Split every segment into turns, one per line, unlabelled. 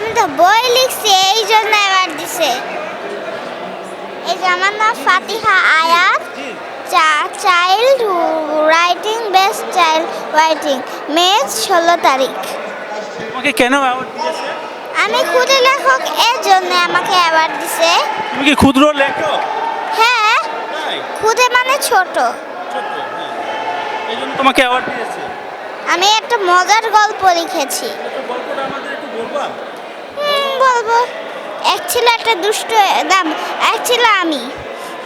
আমি তো বই লিখছি এই জন্য অ্যাওয়ার্ড দিছে। এই যে আমার নাম Fatiha Ayat. Child writing best child writing May ষোলো তারিখ।
তোমাকে কেন অ্যাওয়ার্ড দিয়েছে?
আমি ক্ষুদে লেখক এর জন্য আমাকে অ্যাওয়ার্ড দিছে।
তুমি কি ক্ষুদ্র লেখো
হ্যাঁ ক্ষুদে মানে ছোট।
ছোট্ট হ্যাঁ। এই জন্য তোমাকে অ্যাওয়ার্ড দিয়েছে।
আমি একটা মজার গল্প লিখেছি।
গল্পটা আমাদের একটু বলবা?
বলব? এক ছিল একটা দুষ্ট, দাম, এক ছিল আমি।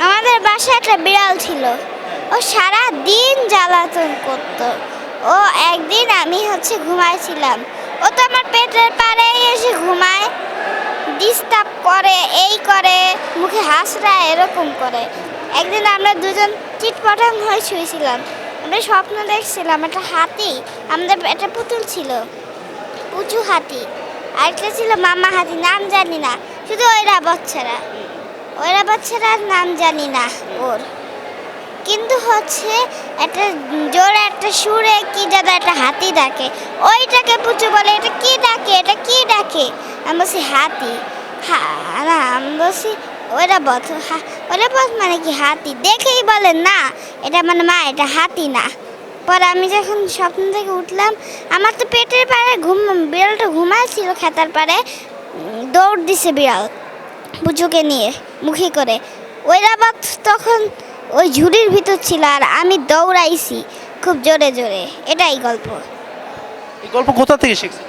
আমাদের বাসায় একটা বিড়াল ছিল। ও সারা দিন জ্বালাতন করত। ও একদিন আমি হচ্ছে ঘুমাইছিলাম। ও তো আমার পেটের পাড়ে এসে ঘুমায়। ডিস্টার্ব করে, এই করে, মুখে হাসড়ায় এরকম করে। একদিন আমরা দুজন চিটপটাং হয়ে শুয়েছিলাম। আমরা স্বপ্ন দেখছিলাম, একটা হাতি, আমাদের একটা পুতুল ছিল। উঁচু হাতি। আরেকটা ছিল মামা হাতি নাম জানি না। শুধু ওইরা বাচ্চারা। ওইরা বাচ্চারার নাম জানি না ওর। কিন্তু হচ্ছে একটা জোরে একটা সুরে কি যেন একটা হাতি ডাকে। ওইটাকে পুচু বলে, এটা কি ডাকে? এটা কি ডাকে? আমি বলছি, হাতি। হা- না, আমি বলছি, ওইরা বধ ওইরা বধ মানে কি হাতি? দেখেই বলে, না, এটা মানে মা, এটা হাতি না। পরে আমি যখন স্বপ্ন থেকে উঠলাম, আমার তো পেটের পাড়ে ঘুম ঘুমাইছিল খেতার উম, দৌড় দিছে বিড়াল পুজোকে নিয়ে মুখে করে। ওই রাবাত তখন ওই ঝুড়ির ভিতর ছিল আর আমি দৌড়াইছি খুব জোরে জোরে। এটাই গল্প।
এই গল্প কোথা থেকে শিখছো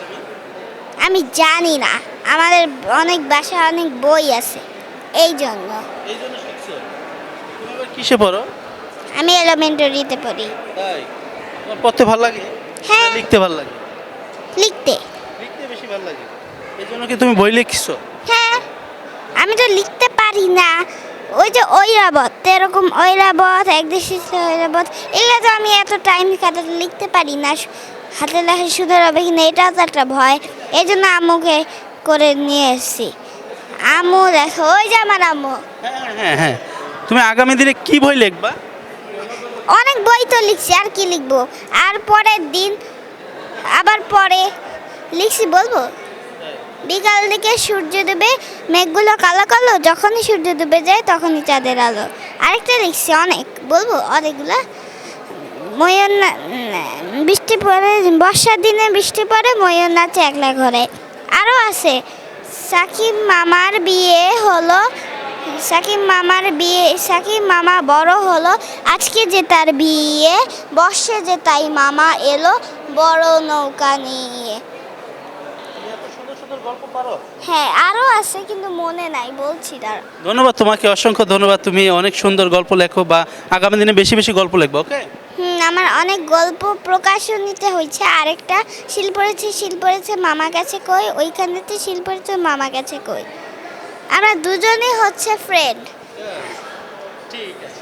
আমি জানি না। আমাদের অনেক বাসায় অনেক বই আছে। এই জন্য।
এই জন্য শিখছো? কিসে পড়ো?
আমি এলিমেন্টারিতে পড়ি।
তাই? পড়তে ভালো লাগে?
হ্যাঁ।
লিখতে ভালো লাগে?
লিখতে।
বেশি ভালো লাগে। এই জন্য কি তুমি বই লিখছো?
হ্যাঁ আমি তো লিখতে পারি না। ওই যে ঐরাবত এরকম ঐরাবত একদেশি ঐরাবত এগুলো তো আমি এত টাইম কাটাতে লিখতে পারি না। হাতে লেখা সুন্দর হবে কিনা এটাও তো একটা ভয়। এই জন্য আম্মুকে করে নিয়ে এসেছি। আম্মু দেখো ওই যে আমার আম্মু
হ্যাঁ হ্যাঁ হ্যাঁ। তুমি আগামী দিনে কি বই লিখবা?
অনেক বই তো লিখছি আর কি লিখব? আর পরের দিন আবার পরে লিখছি, বলব? বিকাল দিকে সূর্য ডুবে মেঘগুলো কালো কালো, যখনই সূর্য ডুবে যায় তখনই চাঁদের আলো। আরেকটা লিখছি, অনেক, বলব? অনেকগুলো? ময়ূর বৃষ্টি পড়ে, বর্ষার দিনে বৃষ্টি পড়ে, ময়ূর নাচে একলা ঘরে। আরও আছে, সাকিব মামার বিয়ে হলো, সাকিব মামার বিয়ে, সাকিব মামা বড় হলো, আজকে যে তার বিয়ে, বর্ষে যে তাই মামা এলো, বড় নৌকা নিয়ে।
সুন্দর গল্প পারো?
হ্যাঁ আরও আছে কিন্তু মনে নাই বলছি তার
ধন্যবাদ তোমাকে অসংখ্য ধন্যবাদ। তুমি অনেক সুন্দর গল্প লেখো বা আগামী দিনে বেশি বেশি গল্প লিখব ওকে?
হুম আমার অনেক গল্প প্রকাশনীতে হয়েছে। আরেকটা শিল পড়েছে শিল পড়েছে মামা কাছে কই? ওইখানেতে শিল পড়েছে মামা কাছে কই? আমরা দুজনেই হচ্ছে ফ্রেন্ড
ঠিক আছে।